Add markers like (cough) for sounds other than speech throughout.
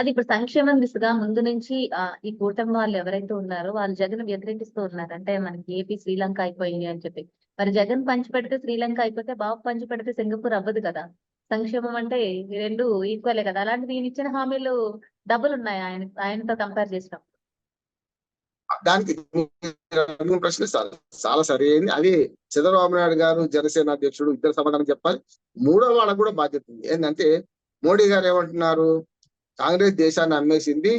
అది ఇప్పుడు సంక్షేమం దిశగా ముందు నుంచి ఆ, ఈ కూటమి వాళ్ళు ఎవరైతే ఉన్నారో వాళ్ళు జగన్ వ్యతిరేకిస్తూ ఉన్నారు. అంటే మనకి ఏపీ శ్రీలంక అయిపోయింది అని చెప్పి. మరి జగన్ పంచిపెడితే శ్రీలంక అయిపోతే బాబు పంచిపెడితే సింగపూర్ అవ్వదు కదా. సంక్షేమం అంటే ఈ రెండు ఈక్వలే కదా. అలాంటిది ఈయన ఇచ్చిన హామీలు డబ్బులు ఉన్నాయి? ఆయన ఆయనతో కంపేర్ చేసినప్పుడు. దానికి ప్రశ్న చాలా- చాలా సరైనది అది చంద్రబాబు నాయుడు గారు జనసేన అధ్యక్షుడు ఇద్దరు సమాధానం చెప్పాలి. మూడో వాళ్ళకు కూడా బాధ్యత ఉంది. ఏంటంటే మోడీ గారు ఏమంటున్నారు? కాంగ్రెస్ దేశాన్ని అమ్మేసింది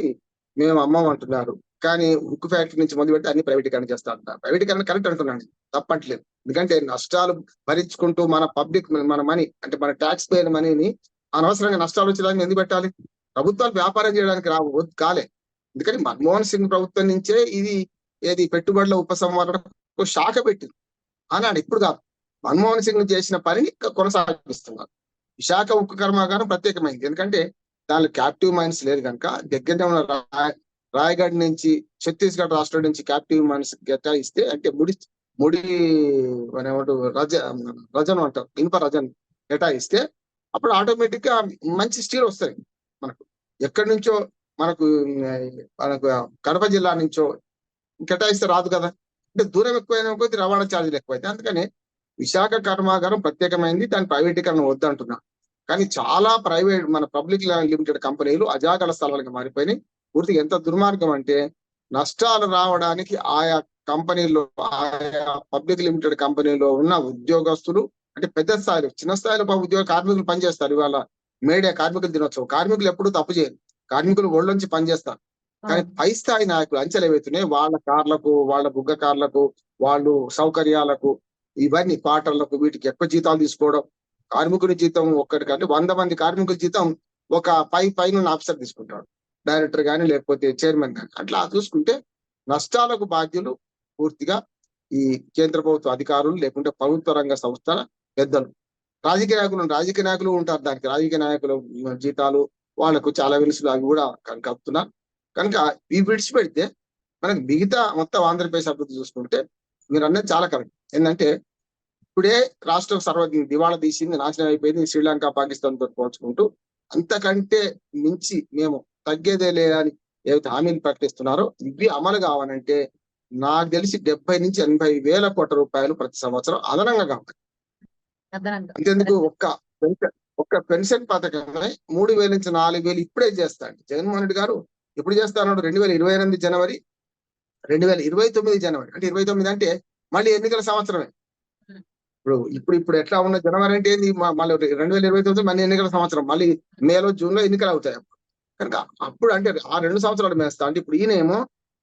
మేము అమ్మం అంటున్నారు. కానీ ఉక్కు ఫ్యాక్టరీ నుంచి మొదలుపెట్టి అన్ని ప్రైవేటీకరణ చేస్తా అంటున్నారు. ప్రైవేటీకరణ కరెక్ట్ అంటున్నాను తప్పట్లేదు. ఎందుకంటే నష్టాలు భరించుకుంటూ మన పబ్లిక్ మన మనీ అంటే మన ట్యాక్స్ పేయర్ మనీని అనవసరంగా నష్టాలు వచ్చేదాన్ని ఎందుకు పెట్టాలి? ప్రభుత్వాలు వ్యాపారం చేయడానికి రావు వద్దు కాలే. ఎందుకని మన్మోహన్ సింగ్ ప్రభుత్వం నుంచే ఇది ఏది పెట్టుబడుల ఉపసంహరణకు శాఖ పెట్టింది. అన్నాడు ఇప్పుడు కాదు. మన్మోహన్ సింగ్ చేసిన పనిని కొనసాగిస్తున్నారు. విశాఖ ఉక్కు కర్మాగారం ప్రత్యేకమైంది. ఎందుకంటే దానిలో క్యాప్టివ్ మైన్స్ లేదు కనుక దగ్గరనే ఉన్న రాయగఢ్ నుంచి ఛత్తీస్గఢ్ రాష్ట్రం నుంచి క్యాప్టివ్ మైన్స్ కేటాయిస్తే అంటే ముడి ముడి మన ఏమంటారు రజ రజన్ అంటారు ఇనుప రజన్ కేటాయిస్తే అప్పుడు ఆటోమేటిక్గా మంచి స్టీల్ వస్తాయి మనకు. ఎక్కడి నుంచో మనకు మనకు కడప జిల్లా నుంచో కేటాయిస్తే రాదు కదా. అంటే దూరం ఎక్కువైనా కొద్ది రవాణా ఛార్జీలు ఎక్కువైతే అందుకని విశాఖ కర్మాగారం ప్రత్యేకమైంది దాని ప్రైవేటీకరణ వద్దంటున్నా. కానీ చాలా ప్రైవేట్ మన పబ్లిక్ లిమిటెడ్ కంపెనీలు అజాగల స్థలాలుగా మారిపోయినాయి. పూర్తిగా ఎంత దుర్మార్గం అంటే నష్టాలు రావడానికి ఆయా కంపెనీల్లో ఆయా పబ్లిక్ లిమిటెడ్ కంపెనీలో ఉన్న ఉద్యోగస్తులు అంటే పెద్ద స్థాయిలో చిన్న స్థాయిలో ఉద్యోగ కార్మికులు పనిచేస్తారు. ఇవాళ మేడే కార్మికులు దినోత్సవం. కార్మికులు ఎప్పుడు తప్పు చేయరు. కార్మికులు ఒళ్ళొంచి పనిచేస్తారు కానీ పై స్థాయి నాయకులు అంచెలు ఏవైతున్నాయి వాళ్ళ కార్లకు వాళ్ళ బుగ్గ కార్లకు వాళ్ళు సౌకర్యాలకు ఇవన్నీ క్వార్టర్లకు వీటికి ఎక్కువ జీతాలు తీసుకోవడం కార్మికుడి జీతం ఒక్కటి కంటే వంద మంది కార్మికుల జీతం ఒక పై పైన ఆఫీసర్ తీసుకుంటాడు. డైరెక్టర్ కానీ లేకపోతే చైర్మన్ కానీ అట్లా చూసుకుంటే నష్టాలకు బాధ్యులు పూర్తిగా ఈ కేంద్ర ప్రభుత్వ అధికారులు లేకుంటే ప్రభుత్వ రంగ సంస్థల పెద్దలు. రాజకీయ నాయకులు రాజకీయ నాయకులు ఉంటారు దానికి. రాజకీయ నాయకుల జీతాలు వాళ్ళకు చాలా వెలుసులు అవి కూడా కలుపుతున్నారు కనుక ఇవి విడిచిపెడితే మనకి మిగతా మొత్తం ఆంధ్రప్రదేశ్ అభివృద్ధి చూసుకుంటే మీరు అన్నది చాలా కరెక్ట్. ఏంటంటే ఇప్పుడే రాష్ట్రం సర్వ దివాళా తీసింది నాశనం అయిపోయింది శ్రీలంక పాకిస్తాన్తో పోల్చుకుంటూ అంతకంటే మించి మేము తగ్గేదే లేదని ఏవైతే హామీలు ప్రకటిస్తున్నారో ఇవి అమలు కావాలంటే నాకు తెలిసి డెబ్బై నుంచి ఎనభై వేల కోట్ల రూపాయలు ప్రతి సంవత్సరం అదనంగా కావాలి. అంతేందుకు ఒక్క పెన్షన్ ఒక్క పెన్షన్ పథకమే మూడు వేల నుంచి నాలుగు వేలు ఇప్పుడే చేస్తాడు జగన్మోహన్ రెడ్డి గారు ఎప్పుడు చేస్తాడు రెండు వేల ఇరవై ఎనిమిది జనవరి రెండు వేల ఇరవై తొమ్మిది జనవరి. అంటే ఇరవై తొమ్మిది అంటే మళ్ళీ ఎన్నికల సంవత్సరమే. ఇప్పుడు ఇప్పుడు ఇప్పుడు ఎట్లా ఉన్న జనవరి అంటే ఏంది? మళ్ళీ రెండు వేల ఇరవై తొమ్మిది మళ్ళీ ఎన్నికల సంవత్సరం. మళ్ళీ మేలో జూన్లో ఎన్నికలు అవుతాయి అప్పుడు. కనుక అప్పుడు అంటే ఆ రెండు సంవత్సరాలు మేస్తా అంటే ఇప్పుడు ఈయనేమో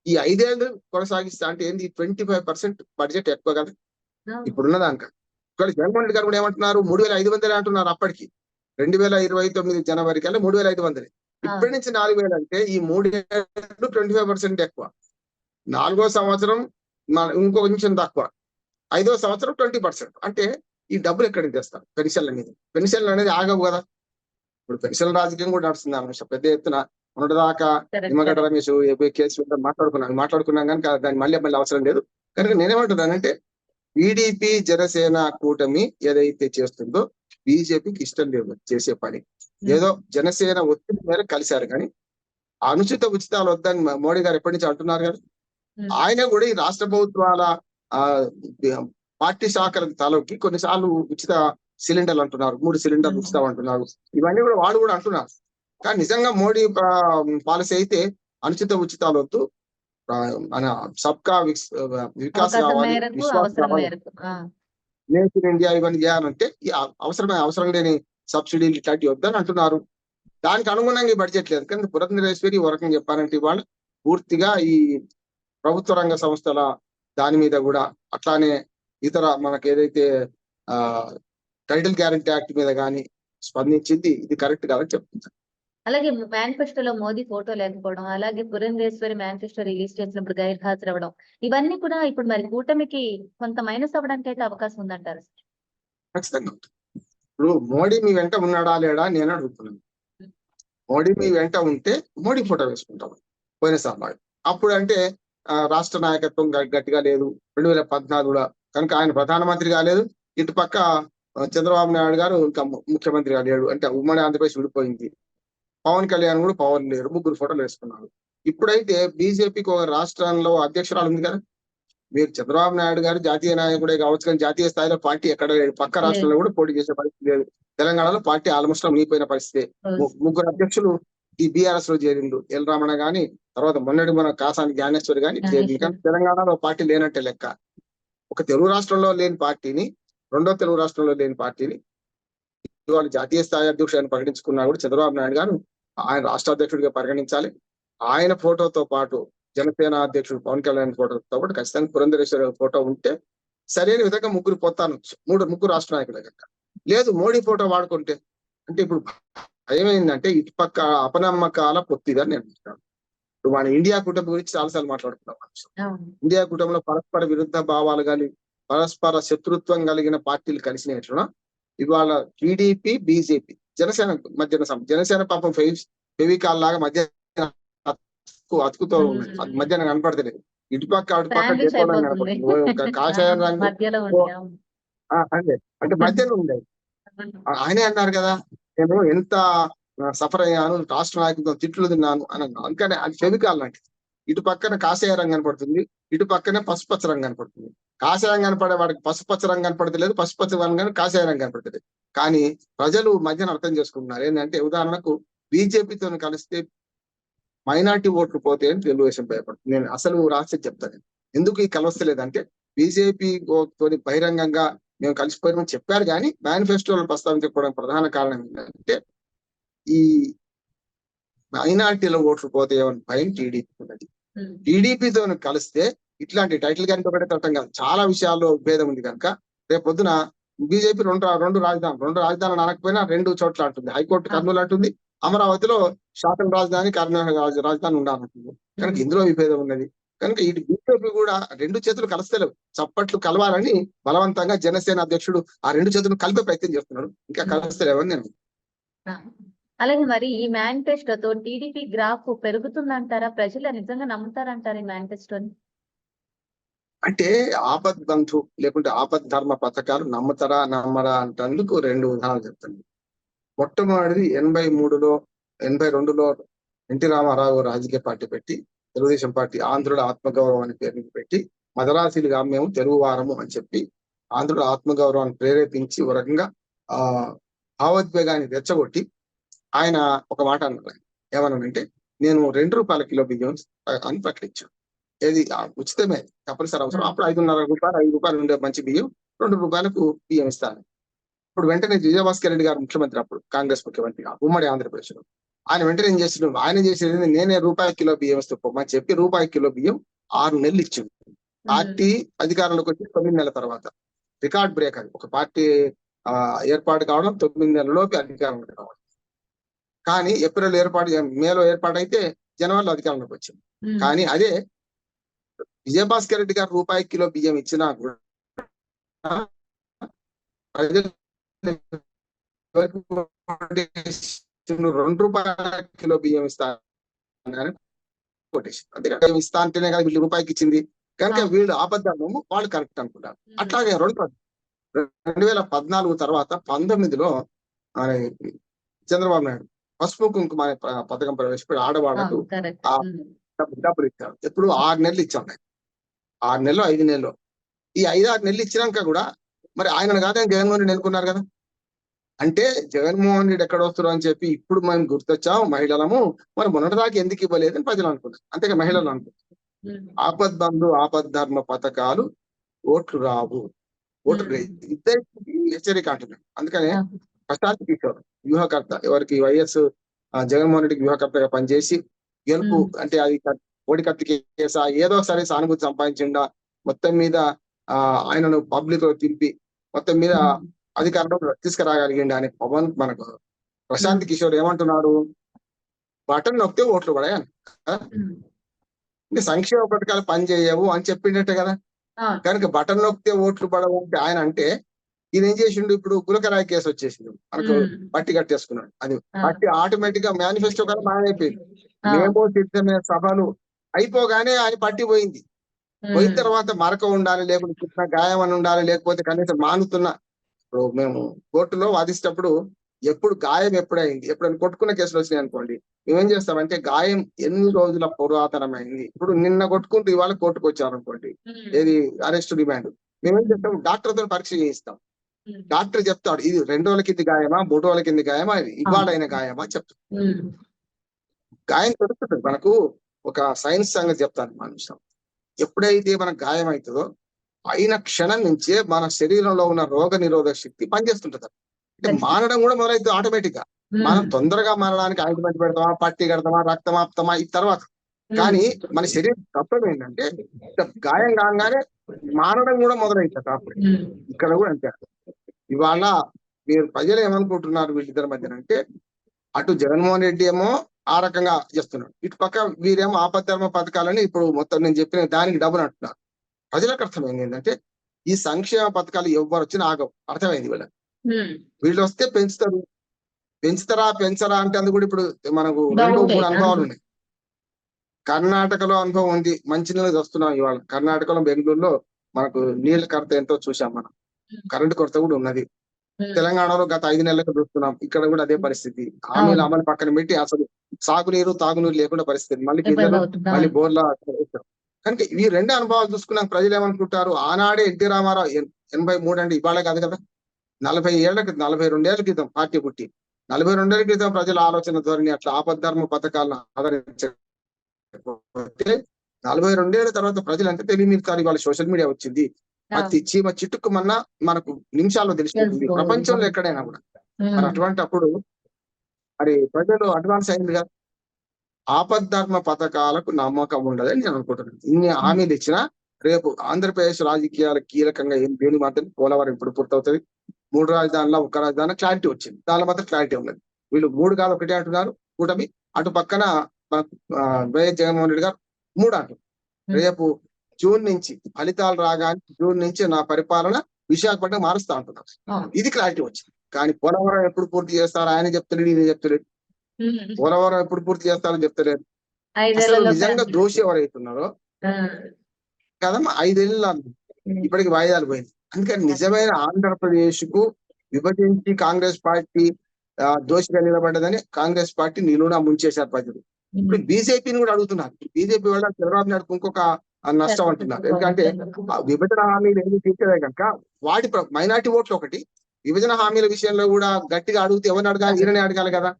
ఈ ఐదేళ్ళు కొనసాగిస్తా అంటే ఏంది? ట్వంటీ ఫైవ్ పర్సెంట్ బడ్జెట్ ఎక్కువ కదా. ఇప్పుడున్న దానిక. ఇక్కడ జగన్మోహన్ రెడ్డి గారు కూడా ఏమంటున్నారు? మూడు వేల ఐదు వందలే అంటున్నారు అప్పటికి. రెండు వేల ఇరవై తొమ్మిది జనవరి కల్లా మూడు వేల ఐదు వందలే. ఇప్పటి నుంచి నాలుగు వేలు అంటే ఈ మూడేళ్ళు ట్వంటీ ఫైవ్ పర్సెంట్ ఎక్కువ. నాలుగో సంవత్సరం ఇంకో కొంచెం తక్కువ. ఐదో సంవత్సరం ట్వంటీ పర్సెంట్. అంటే ఈ డబ్బులు ఎక్కడి నుంచి తెస్తారు? పెన్షన్లు అనేది. పెన్షన్లు అనేది ఆగవు కదా. ఇప్పుడు పెన్షన్ రాజకీయం కూడా నడుస్తుంది అన్నమాట పెద్ద ఎత్తున మొన్నటిదాకా నిమ్మగడ్డ రమేష్ కేసు మీద మాట్లాడుకున్నాం మాట్లాడుకున్నాం కనుక దాన్ని మళ్ళీ మళ్ళీ అవసరం లేదు. కనుక నేనేమంటున్నానంటే టీడీపీ జనసేన కూటమి ఏదైతే చేస్తుందో బీజేపీకి ఇష్టం లేదు చేసే పని. ఏదో జనసేన ఒత్తిడి మేర కలిశారు కానీ అనుచిత ఉచితాలు వద్దని మోడీ గారు ఎప్పటి నుంచి అంటున్నారు కదా? Hmm. ఆయన కూడా ఈ రాష్ట్ర ప్రభుత్వాల ఆ పార్టీ శాఖల తలకి కొన్నిసార్లు ఉచిత సిలిండర్లు అంటున్నారు మూడు సిలిండర్లు. ఉచితం అంటున్నారు. ఇవన్నీ కూడా వాడు కూడా అంటున్నారు. కానీ నిజంగా మోడీ పాలసీ అయితే అనుచిత ఉచితాలు వద్దు. మన సబ్కా విక్స్- కావాలి మేక్ ఇన్ ఇండియా ఇవన్నీ చేయాలంటే అవసరమైన అవసరం లేని సబ్సిడీలు ఇట్లాంటివి వద్దని అంటున్నారు. దానికి అనుగుణంగా ఈ బడ్జెట్ లేదు. కానీ పురంధరేశ్వరి ఒక రకంగా చెప్పాలంటే ఇవాళ పూర్తిగా ఈ ప్రభుత్వ రంగ సంస్థల దాని మీద కూడా అట్లానే ఇతర మనకు ఏదైతే ఆ టైటిల్ గ్యారంటీ యాక్ట్ మీద కానీ స్పందించింది ఇది కరెక్ట్ కాదని చెప్తుంది అలాగే మేనిఫెస్టోలో మోదీ ఫోటో లేకపోవడం అలాగే పురంధేశ్వరి మేనిఫెస్టో రిలీజ్ చేసినప్పుడు గైర్ హాజరు అవ్వడం ఇవన్నీ కూడా ఇప్పుడు మరి కూటమికి కొంత మైనస్ అవ్వడానికి అయితే అవకాశం ఉందంటారు ఖచ్చితంగా. ఇప్పుడు మోడీ మీ వెంట ఉన్నాడా లేడా నేను అడుగుతున్నాను. మోడీ మీ వెంట ఉంటే మోడీ ఫోటో వేసుకుంటాం. పోయినసారి. అప్పుడు అంటే రాష్ట్ర నాయకత్వం గట్టిగా లేదు. రెండు వేల పద్నాలుగులో కనుక ఆయన ప్రధానమంత్రి కాలేదు. ఇటు పక్క ఆ, చంద్రబాబు నాయుడు గారు ఇంకా ముఖ్యమంత్రి లేడు అంటే ఉమ్మడి ఆంధ్రప్రదేశ్ విడిపోయింది. పవన్ కళ్యాణ్ కూడా పవన్ లేరు. ముగ్గురు ఫోటోలు వేసుకున్నారు. ఇప్పుడైతే బీజేపీకి ఒక రాష్ట్రంలో అధ్యక్షురాలు ఉంది కదా. మీరు చంద్రబాబు నాయుడు గారు జాతీయ నాయకుడే కావచ్చు కానీ జాతీయ స్థాయిలో పార్టీ ఎక్కడ లేదు. పక్క రాష్ట్రంలో కూడా పోటీ చేసే పరిస్థితి లేదు. తెలంగాణలో పార్టీ ఆల్మోస్ట్ మునిగిపోయిన పరిస్థితి. ముగ్గురు అధ్యక్షులు ఈ బీఆర్ఎస్లో చేరిండు. ఎల్ రమణ గాని తర్వాత మొన్నటి మన కాసాని జ్ఞానేశ్వరి గాని కానీ తెలంగాణలో పార్టీ లేనట్టే లెక్క. ఒక తెలుగు రాష్ట్రంలో లేని పార్టీని రెండో తెలుగు రాష్ట్రంలో లేని పార్టీని ఇవాళ జాతీయ స్థాయి అధ్యక్షుడు ప్రకటించుకున్నా కూడా చంద్రబాబు నాయుడు గారు ఆయన రాష్ట్ర అధ్యక్షుడిగా పరిగణించాలి. ఆయన ఫోటోతో పాటు జనసేన అధ్యక్షుడు పవన్ కళ్యాణ్ ఫోటోతో పాటు ఖచ్చితంగా పురంధరేశ్వరి ఫోటో ఉంటే సరైన విధంగా ముగ్గురు పొత్తాను మూడు ముగ్గురు రాష్ట్ర నాయకులే లేదు మోడీ ఫోటో వాడుకుంటే. అంటే ఇప్పుడు ఏమైందంటే ఇటుపక్క అపనమ్మకాల పొత్తిగా అంటున్నాను ఇప్పుడు మన ఇండియా కూటమి గురించి చాలాసార్లు మాట్లాడుకున్నాం ఇండియా కూటమిలో పరస్పర విరుద్ధ భావాలు కలిగి పరస్పర శత్రుత్వం కలిగిన పార్టీలు కలిసినట్లున ఇవాళ టీడీపీ బీజేపీ జనసేన మధ్యన జనసేన పాపం ఫెవి ఫెవికాల్ లాగా మధ్య అతుకు అతుకుతో ఉన్నది మధ్యాహ్నం కనపడతలేదు. ఇటుపక్క అటుపక్క. కనపడుతుంది. ఒక కాషాయం (laughs) రంగు అదే. అంటే మధ్యలో (laughs) ఆ- ఆయనే అన్నారు కదా నేను ఎంత సఫర్ అయ్యాను రాష్ట్ర నాయకులతో తిట్లు తిన్నాను అని అన్నాను. అందుకని అది ఫెవికాల్ లాంటిది. ఇటు పక్కన కాషాయ రంగు కనపడుతుంది ఇటు పక్కనే పసుపచ్చ రంగు కనపడుతుంది. కాషాయం కనపడే వాడికి పసుపచ్చ రంగు కనపడతలేదు పసుపచ్చ రంగు కానీ కాషాయ రంగు కనపడతలేదు. కానీ ప్రజలు మధ్యన అర్థం చేసుకుంటున్నారు ఏంటంటే ఉదాహరణకు బీజేపీతో కలిస్తే మైనార్టీ ఓట్లు పోతే అని తెలుగుదేశం భయపడుతుంది. నేను అసలు రహస్యం చెప్తాను. ఎందుకు ఈ కలవస్తలేదంటే బీజేపీ తోని బహిరంగంగా మేము కలిసిపోయామని చెప్పారు కానీ మేనిఫెస్టోలో ప్రస్తావించకపోవడం ప్రధాన కారణం ఏంటంటే ఈ మైనార్టీల ఓట్లు పోతాయని భయం టీడీపీ ఉన్నది. ఉమ్. టీడీపీతో కలిస్తే ఇట్లాంటి టైటిల్ కానీ ఒకటే తట్టం కాదు. చాలా విషయాల్లో భేదం ఉంది కనుక రేపు పొద్దున బీజేపీ రెండు రెండు రాజధాని రెండు రాజధానులు అనకపోయినా రెండు చోట్ల అంటుంది. హైకోర్టు కర్నూలు అంటుంది. అమరావతిలో శాసన రాజధాని కర్ణాటక రాజ- రాజధాని ఉండాలంటుంది. కనుక ఇందులో విభేదం ఉన్నది. కనుక ఇటు బీజేపీ కూడా రెండు చేతులు కలుస్తలేవు చప్పట్లు కలవాలని బలవంతంగా జనసేన అధ్యక్షుడు ఆ రెండు చేతులు కలిపే ప్రయత్నం చేస్తున్నాడు. ఇంకా కలుస్తలేవని నేను. అలాగే మరి ఈ మేనిఫెస్టోతో టీడీపీ గ్రాఫ్ పెరుగుతుందంటారా? ప్రజలు నిజంగా నమ్ముతారంటారా ఈ మేనిఫెస్టోని అంటే ఆపద్ బంధు లేకుంటే ఆపద్ ధర్మ పథకాలు నమ్ముతారా నమ్మరా అంటందుకు రెండు ఉదాహరణలు చెప్తాను. మొట్టమొదటిది ఎనభై మూడులో ఎనభై రెండులో ఎన్టీ రామారావు రాజకీయ పార్టీ పెట్టి తెలుగుదేశం పార్టీ ఆంధ్రుల ఆత్మగౌరవం అని పేరు పెట్టి మదరాసీలుగా మేము తెలుగు వారము అని చెప్పి ఆంధ్రుల ఆత్మగౌరవాన్ని ప్రేరేపించి ఒక రకంగా ఆ భావోద్వేగాన్ని రెచ్చగొట్టి ఆయన ఒక మాట అన్నారు. ఏమన్నానంటే నేను రెండు రూపాయల కిలో బియ్యం అని ప్రకటించాను ఏది ఉచితమే తప్పనిసరి అవసరం. అప్పుడు ఐదున్నర రూపాయలు ఐదు రూపాయలు ఉండే మంచి బియ్యం రెండు రూపాయలకు బియ్యం ఇస్తాను. ఇప్పుడు వెంటనే విజయభాస్కర్ రెడ్డి గారు ముఖ్యమంత్రి అప్పుడు కాంగ్రెస్ ముఖ్యమంత్రి ఉమ్మడి ఆంధ్రప్రదేశ్లో. ఆయన వెంటనే ఏం చేసిన ఆయన చేసేది నేనే రూపాయి కిలో బియ్యం ఇస్తూ పొమ్మని చెప్పి రూపాయి కిలో బియ్యం ఆరు నెలలు ఇచ్చింది పార్టీ అధికారంలోకి వచ్చి తొమ్మిది నెలల తర్వాత. రికార్డ్ బ్రేక్ అది. ఒక పార్టీ ఏర్పాటు కావడం తొమ్మిది నెలలలోపు అధికారంలోకి రావడం. కానీ ఏప్రిల్ ఏర్పాటు మేలో ఏర్పాటు అయితే జనవరిలో అధికారంలోకి వచ్చింది. కానీ అదే విజయభాస్కర్ రెడ్డి గారు రూపాయి కిలో బియ్యం ఇచ్చినా కూడా ప్రజలు ఓటేసిండ్రు? రెండు రూపాయల కిలో బియ్యం ఇస్తానని కొటేషన్ అంతేకాదు బియ్యం ఇస్తా అంటేనే కదా వీళ్ళు రూపాయికి ఇచ్చింది కనుక. వీళ్ళు ఆపద్దాము వాళ్ళు కరెక్ట్ అనుకుంటారు. అట్లాగే రెండు రెండు వేల పద్నాలుగు తర్వాత పంతొమ్మిదిలో చంద్రబాబు నాయుడు పసుపు కుంకుమ అనే పథకం ప్రవేశపెట్టి ఆడవాళ్ళకు కరెక్ట్ ఆ- డబ్బు- డబ్బులు ఇచ్చారు. ఎప్పుడు ఆరు నెలలు ఇచ్చాం. ఆరు నెలలు ఐదు నెలలు. ఈ ఐదు ఆరు నెలలు ఇచ్చినాక కూడా మరి ఆయన కాదని జగన్మోహన్ రెడ్డి ఎన్నుకున్నారు కదా. అంటే జగన్మోహన్ రెడ్డి ఎక్కడ వస్తారు అని చెప్పి ఇప్పుడు మేము గుర్తొచ్చాం మహిళలము మరి మొన్నటిదాకా ఎందుకు ఇవ్వలేదని ప్రజలు అనుకున్నారు అంతేగా మహిళలు అనుకున్నారు ఆపద్ బంధు ఆపద్ ధర్మ పథకాలు ఓట్లు రావు. ఓట్లు. రే- ఇద్దరికి హెచ్చరిక అంటున్నాను. అందుకనే ప్రశాంత్ కిషోర్ వ్యూహకర్త ఎవరికి వైఎస్ జగన్మోహన్ రెడ్డికి వ్యూహకర్తగా పనిచేసి గెలుపు. అంటే అది ఓడి కత్తి కేసా ఏదో సరే సానుభూతి సంపాదించిండా మొత్తం మీద ఆయనను పబ్లిక్లో తిప్పి మొత్తం మీద అధికారంలో తీసుకురాగలిగిండు అని పవన్ మనకు ప్రశాంత్ కిషోర్ ఏమంటున్నాడు? బటన్ నొక్కితే ఓట్లు పడాయని ఇంకా సంక్షేమ పథకాలు పనిచేయవు అని చెప్పిండటే కదా. కనుక బటన్ నొక్కితే ఓట్లు పడవు అంటే ఆయన అంటే ఈయన ఏం చేసిండు? ఇప్పుడు గులకరాయి కేసు వచ్చేసిండు. మనకు పట్టి కట్టేసుకున్నాడు. అది పట్టి ఆటోమేటిక్గా మేనిఫెస్టో కదా మాయమైపోయింది. మేము సిద్ధమే సభలు అయిపోగానే ఆయన పట్టి పోయింది. పోయిన తర్వాత మరక ఉండాలి లేకుంటే చిన్న గాయం అని ఉండాలి లేకపోతే కనీసం మానుతున్న ఇప్పుడు మేము కోర్టులో వాదిస్తేటప్పుడు ఎప్పుడు గాయం ఎప్పుడైంది? ఎప్పుడైనా కొట్టుకున్న కేసులు వచ్చినాయి అనుకోండి. మేమేం చేస్తామంటే గాయం ఎన్ని రోజుల పురాతనమైంది? ఇప్పుడు నిన్న కొట్టుకుంటూ ఇవాళ కోర్టుకు వచ్చారు అనుకోండి. ఏది? Arrest demand. మేమేం చేస్తాం? డాక్టర్తో పరీక్ష చేయిస్తాం. డాక్టర్ చెప్తాడు ఇది రెండు రోజుల కింది గాయమా? మూడు రోజుల కింది గాయమా? ఇది ఇవాళైన గాయమా? చెప్తాడు. గాయం కొడుతుంటది మనకు ఒక సైన్స్ సంగతి చెప్తాను. మనుషం ఎప్పుడైతే మనకు గాయం అవుతుందో అయిన క్షణం నుంచే మన శరీరంలో ఉన్న రోగ నిరోధక శక్తి పనిచేస్తుంటది. అంటే మారడం కూడా మొదలైతే ఆటోమేటిక్గా మనం తొందరగా మారడానికి ఆయింట్మెంట్ పెడతామా పట్టి కడతామా రక్తం ఆపుతామా ఈ తర్వాత. కానీ మన శరీరం తత్వం ఏంటంటే గాయం కాగానే మారడం కూడా మొదలవుతుంది అప్పుడు ఇక్కడ కూడా అంతే. ఇవాళ మీరు ప్రజలు ఏమనుకుంటున్నారు వీళ్ళిద్దరి మధ్యన అంటే అటు జగన్మోహన్ రెడ్డి ఏమో ఆ రకంగా చేస్తున్నాడు. ఇటు పక్క వీరేమో ఆపద్ధర్మ పథకాలని ఇప్పుడు మొత్తం నేను చెప్పిన దానికి డబ్బులు అంటున్నారు. ప్రజలకు అర్థమైంది ఏంటంటే ఈ సంక్షేమ పథకాలు ఎవరు వచ్చినా ఆగవు. అర్థమైంది వీళ్ళకి వీళ్ళు వస్తే పెంచుతారు. పెంచుతారా పెంచరా అంటే అందుకు కూడా ఇప్పుడు మనకు రెండు మూడు అనుభవాలు. ఉన్నాయి. కర్ణాటకలో అనుభవం ఉంది. మంచి నీళ్ళు వస్తున్నాం ఇవాళ. కర్ణాటకలో బెంగళూరులో మనకు నీళ్ళ కొరత ఎంతో చూసాం మనం. కరెంటు కొరత కూడా ఉన్నది. తెలంగాణలో గత ఐదు నెలలకు చూస్తున్నాం. ఇక్కడ కూడా అదే పరిస్థితి. హామీలు అమలు పక్కన పెట్టి అసలు సాగునీరు తాగునీరు లేకుండా పరిస్థితి. మళ్ళీ మళ్ళీ బోర్ల కనుక ఈ రెండు అనుభవాలు చూసుకున్నాక ప్రజలు ఏమనుకుంటారు? ఆనాడే ఎన్టీ రామారావు ఎన్- ఎనభై మూడు అంటే ఇవాళ కాదు కదా? నలభై ఏళ్ళ క్రితం నలభై రెండేళ్ళ క్రితం పార్టీ పుట్టి నలభై రెండేళ్ళ క్రితం ప్రజల ఆలోచన ధోరణి అట్లా ఆపద్ధర్మ పథకాలను ఆదరించకపోతే నలభై రెండేళ్ళ తర్వాత ప్రజలు ఎంత తెలియనిస్తారు ఇవాళ సోషల్ మీడియా వచ్చింది. ప్రతి చీమ చిట్టుకుమన్నా మనకు నిమిషాల్లో తెలిసిపోతుంది. ప్రపంచంలో ఎక్కడైనా కూడా. మరి అటువంటి అప్పుడు మరి ప్రజలు అడ్వాన్స్ అయింది కదా ఆపద్ధర్మ పథకాలకు నమ్మకం ఉండదని నేను అనుకుంటున్నాను. ఇన్ని హామీలు ఇచ్చినా రేపు ఆంధ్రప్రదేశ్ రాజకీయాలు కీలకంగా ఏం దేని మాత్రం పోలవరం ఇప్పుడు పూర్తవుతుంది. మూడు రాజధానిలో ఒక రాజధాని క్లారిటీ వచ్చింది. దాని మాత్రం క్లారిటీ ఉన్నది. వీళ్ళు మూడు కాదు ఒకటే అంటున్నారు. కూటమి అటు పక్కన వైఎస్ జగన్మోహన్ రెడ్డి గారు మూడు అంటున్నారు. రేపు జూన్ నుంచి ఫలితాలు రాగానే జూన్ నుంచి నా పరిపాలన విశాఖపట్నం మారుస్తా అంటున్నారు. ఇది క్లారిటీ వచ్చింది. కానీ పోలవరం ఎప్పుడు పూర్తి చేస్తారు? ఆయన చెప్తలేడు ఈయన చెప్తలేడు. పోలవరం ఎప్పుడు పూర్తి చేస్తారని చెప్తలేరు. అసలు నిజంగా దోషి ఎవరైతున్నారో? కదమ్మా ఐదేళ్ళు ఇప్పటికి వాయిదాలు పోయింది. అందుకని నిజమైన ఆంధ్రప్రదేశ్కు విభజించి కాంగ్రెస్ పార్టీ దోషిగా నిలబడ్డదని కాంగ్రెస్ పార్టీ నిలువునా ముంచేశారు ప్రజలు. ఇప్పుడు బీజేపీని కూడా అడుగుతున్నారు. బీజేపీ వల్ల చంద్రబాబు నాయుడు ఇంకొక నష్టం అంటున్నారు. ఎందుకంటే విభజన హామీలు ఏమి తీర్చలే కనుక వాటి మైనార్టీ ఓట్లు ఒకటి విభజన హామీల విషయంలో కూడా గట్టిగా అడిగితే ఎవరిని అడగాలి? ఈయననే అడగాలి కదా.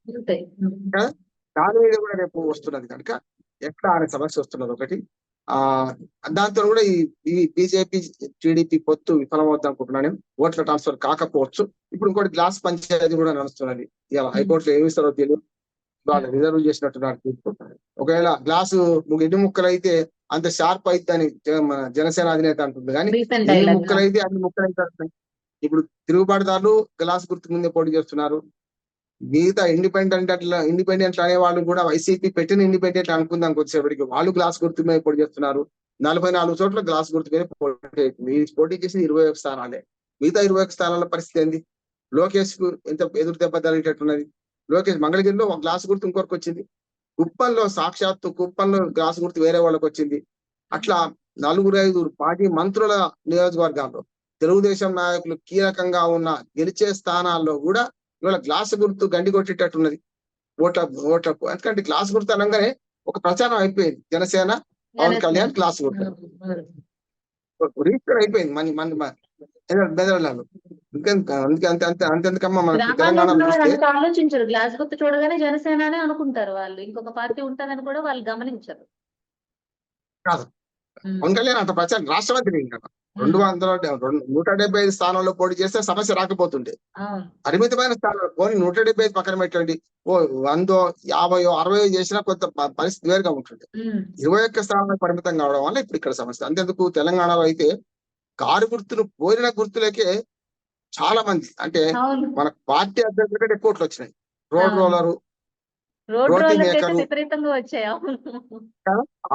దాని మీద కూడా రేపు వస్తున్నది కనుక ఎట్లా అనే సమస్య వస్తున్నది ఒకటి. ఆ దాంతో కూడా ఈ బీజేపీ టీడీపీ పొత్తు విఫలమవుతుంది అనుకుంటున్నాను నేను. ఓట్ల ట్రాన్స్ఫర్ కాకపోవచ్చు. ఇప్పుడు ఇంకోటి గ్లాస్ పంచాయతీ కూడా నడుస్తున్నది. ఇలా హైకోర్టులో ఏమి ఇస్తారో తెలియదు వాళ్ళు రిజర్వ్ చేసినట్టున్నారు ఒకవేళ గ్లాసు ఎన్ని ముక్కలు అయితే అంత షార్ప్ జ- మన జనసేన అధినేత అంటుంది కానీ ఎన్ని ముక్కలు అయితే అన్ని ముక్కలు అయితే ఇప్పుడు తిరుగుబాటుదారులు గ్లాస్ గుర్తు ముందే పోటీ చేస్తున్నారు. మిగతా ఇండిపెండెంట్ అట్లా ఇండిపెండెంట్ అనే వాళ్ళు కూడా వైసీపీ పెట్టిన ఇండిపెండెంట్ అనుకుందాం వచ్చేప్పటికి వాళ్ళు గ్లాస్ గుర్తు మీద పోటీ చేస్తున్నారు. నలభై నాలుగు చోట్ల గ్లాస్ గుర్తు మీద పోటీ పోటీ చేసిన ఇరవై ఒక స్థానాలే. మిగతా ఇరవై ఒక స్థానాల పరిస్థితి ఏంది? లోకేష్కు ఎంత ఎదురు దెబ్బ తగిలేటట్టున్నది? లోకేష్ మంగళగిరిలో ఒక గ్లాస్ గుర్తు ఇంకొకరికి వచ్చింది. కుప్పంలో సాక్షాత్తు కుప్పంలో గ్లాస్ గుర్తు వేరే వాళ్ళకి వచ్చింది. అట్లా నలుగురు ఐదుగురు పార్టీ మంత్రుల నియోజకవర్గాల్లో తెలుగుదేశం నాయకులు కీలకంగా ఉన్న గెలిచే స్థానాల్లో కూడా ఇవాళ గ్లాస్ గుర్తు గండి కొట్టేటట్టున్నది. ఓట్ల ఓట్లకు ఎందుకంటే గ్లాస్ గుర్తు అనగానే ఒక ప్రచారం అయిపోయింది. జనసేన పవన్ కళ్యాణ్ గ్లాస్ గుర్తు. రీచ్ అయిపోయింది. మన మన బెదరలాలు అందుకే అందుకే అంతే అంతే అంతెందుకమ్మా అంత ఆలోచించరు. గ్లాస్ గుర్తు చూడగానే జనసేననే అనుకుంటారు వాళ్ళు. ఇంకొక పార్టీ ఉంటదని కూడా వాళ్ళు గమనించరు. కాదు. పవన్ కళ్యాణ్ అంత ప్రచారం రాష్ట్రపతి రెండు వందల రెండు నూట డెబ్బై ఐదు స్థానాల్లో పోటీ చేస్తే సమస్య రాకపోతుండే. పరిమితమైన స్థానాలు పోనీ నూట డెబ్బై ఐదు పక్కన పెట్టండి ఓ వందో యాభయో అరవయో చేసినా కొంత పరిస్థితి వేరుగా ఉంటుంది ఉమ్. ఇరవై ఒక్క స్థానాలకు పరిమితం కావడం వల్ల ఇప్పుడు ఇక్కడ సమస్య అంతేందుకు తెలంగాణలో అయితే కారు గుర్తును పోలిన గుర్తులకే చాలా మంది అంటే మన పార్టీ అభ్యర్థుల కంటే ఎక్కువ వచ్చినాయి రోడ్. రోలరు రోడ్ రోటీ మేకరు.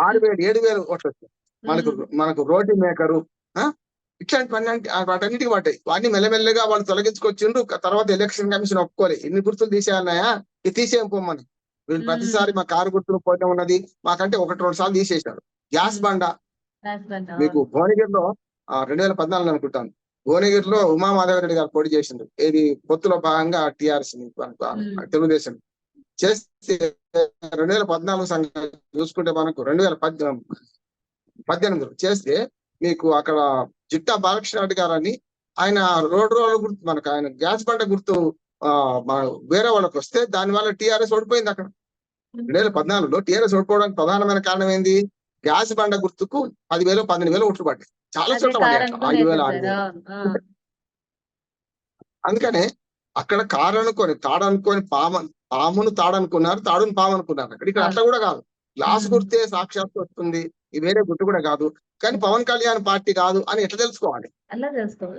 ఆరు వేలు ఏడు వేలు ఓట్లు వచ్చాయి మనకు మనకు రోటీ మేకరు? ఇట్లాంటివన్నీ వాటన్నిటికి పడ్డాయి. వాటిని మెల్లమెల్లగా వాళ్ళు తొలగించుకొచ్చిండ్రు. క- తర్వాత ఎలక్షన్ కమిషన్ ఒప్పుకోలే. ఎన్ని గుర్తులు తీసేయాలన్నాయా? ఇది తీసేయం పొమ్మని. వీళ్ళు. ప్రతిసారి మా కారు గుర్తులు పోతే ఉన్నది. మాకంటే ఒకటి రెండు సార్లు తీసేశారు. గ్యాస్. బండ. మీకు. భువనగిరిలో ఆ, రెండు వేల పద్నాలుగు అనుకుంటాను. భువనగిరిలో ఉమామాధవ రెడ్డి గారు పోటీ చేసిండు ఏది పొత్తులో భాగంగా టిఆర్ఎస్. తెలుగుదేశం. చేస్తే రెండు వేల పద్నాలుగు సంఘం చూసుకుంటే మనకు రెండు వేల పద్దెనిమిది చేస్తే మీకు అక్కడ జిట్టా బాలకృష్ణ రెడ్డి గారు అని ఆయన రోడ్ రోల్ గుర్తు మనకు ఆయన గ్యాస్ బండ గుర్తు వేరే వాళ్ళకి వస్తే దాని వల్ల టిఆర్ఎస్ ఓడిపోయింది అక్కడ. రెండు వేల పద్నాలుగులో టిఆర్ఎస్ ఓడిపోవడానికి ప్రధానమైన కారణం ఏంది? గ్యాస్ బండ గుర్తుకు పదివేలు పన్నెండు వేలు ఓట్లు పడ్డాయి. చాలా చోట్ల ఐదు వేలు ఆరు అందుకనే అక్కడ కారు అనుకొని తాడనుకొని పాము పామును తాడనుకున్నారు తాడును పాము అనుకున్నారు అక్కడ. ఇక్కడ అట్లా కూడా కాదు. Glass Hmm. గుర్తే సాక్షాత్తు వస్తుంది. వేరే గుర్తు కూడా కాదు. కానీ పవన్ కళ్యాణ్ పార్టీ కాదు అని ఎట్లా తెలుసుకోవాలి?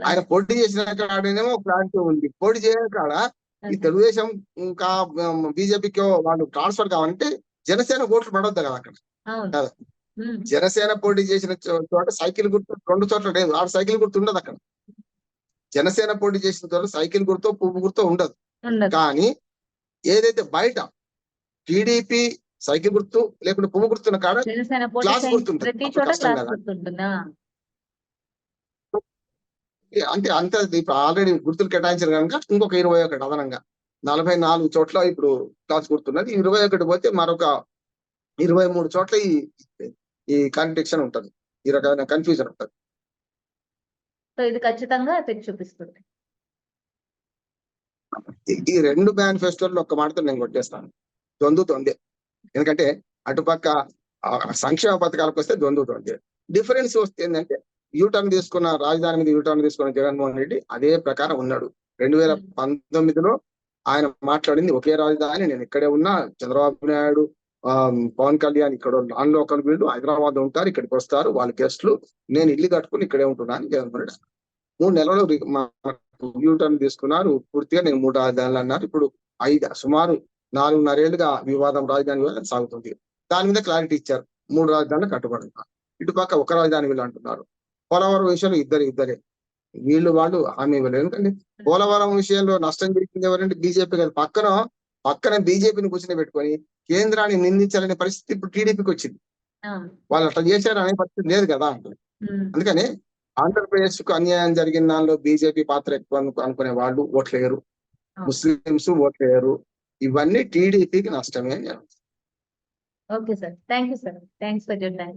ఆయన పోటీ చేసిన కాడనేమో క్లారిటీ ఉంది. పోటీ చేయని కాడ ఈ తెలుగుదేశం ఇంకా బీజేపీకి వాళ్ళు ట్రాన్స్ఫర్ కావాలంటే జనసేన ఓట్లు పడవద్దు కదా అక్కడ. కాదు. జనసేన పోటీ చేసిన చోట సైకిల్ గుర్తు రెండు చోట్ల లేదు. ఆడ సైకిల్ గుర్తు ఉండదు అక్కడ. జనసేన పోటీ చేసిన చోట సైకిల్ గుర్తు పువ్వు గుర్తు ఉండదు. కానీ ఏదైతే బయట టీడీపీ సైకిల్ గుర్తు లేకుంటే పువ్వు గుర్తున్న కాడ క్లాస్ గుర్తుంటుంది. అంటే అంత ఇప్పుడు ఆల్రెడీ గుర్తులు కేటాయించారు కనుక ఇంకొక ఇరవై ఒకటి అదనంగా. నలభై నాలుగు చోట్ల ఇప్పుడు క్లాస్ గుర్తున్నది. ఇరవై ఒకటి పోతే మరొక ఇరవై మూడు చోట్ల ఈ ఈ కాంట్రడిక్షన్ ఉంటది. ఈ రకమైన కన్ఫ్యూజన్ ఉంటది. సో ఇది ఖచ్చితంగా తెచ్చి చూపిస్తుంది. ఈ- ఈ రెండు మేనిఫెస్టోలు ఒక్క మాటతో నేను కొట్టేస్తాను. దొందు దొందే ఎందుకంటే అటుపక్క సంక్షేమ పథకాలకు వస్తే దొందు దొందే డిఫరెన్స్ వస్తే ఏంటంటే యూటర్న్ తీసుకున్న రాజధాని మీద యూటర్న్ తీసుకున్న జగన్మోహన్ రెడ్డి అదే ప్రకారం ఉన్నాడు. రెండు వేల పంతొమ్మిదిలో ఆయన మాట్లాడింది ఒకే రాజధాని నేను ఇక్కడే ఉన్నా చంద్రబాబు నాయుడు పవన్ కళ్యాణ్ ఇక్కడ నాన్ లోకల్ వీళ్ళు హైదరాబాద్ ఉంటారు ఇక్కడికి వస్తారు వాళ్ళ గెస్ట్లు నేను ఇల్లు కట్టుకుని ఇక్కడే ఉంటున్నాను జగన్మోహన్ రెడ్డి మూడు నెలలు యూటర్న్ తీసుకున్నారు పూర్తిగా నేను మూడు రాజధానులు అన్నారు. ఇప్పుడు ఐదు సుమారు నాలుగున్నరేళ్ళుగా వివాదం రాజధాని వివాదం సాగుతుంది. దాని మీద క్లారిటీ ఇచ్చారు. మూడు రాజధానులు కట్టుబడి ఉన్నారు. ఇటుపక్క ఒక రాజధాని వీళ్ళు అంటున్నారు. పోలవరం విషయంలో ఇద్దరు ఇద్దరే. వీళ్ళు వాళ్ళు హామీ ఇవ్వలేదు. ఎందుకంటే పోలవరం విషయంలో నష్టం జరిగింది ఎవరంటే బీజేపీ కదా పక్కన పక్కన బీజేపీని కూర్చొని పెట్టుకొని కేంద్రాన్ని నిందించాలనే పరిస్థితి ఇప్పుడు టీడీపీకి వచ్చింది. వాళ్ళు అట్లా చేశారు అనే పరిస్థితి లేదు కదా అందుకని ఆంధ్రప్రదేశ్కు అన్యాయం జరిగిన దానిలో బీజేపీ పాత్ర ఎక్కువ అను- అనుకునే వాళ్ళు ఓట్లేయరు. అవును. ముస్లింస్ ఓట్లేయరు. ఇవన్నీ టీడీపీకి నష్టమే అని నేను okay sir thank you sir thanks for your time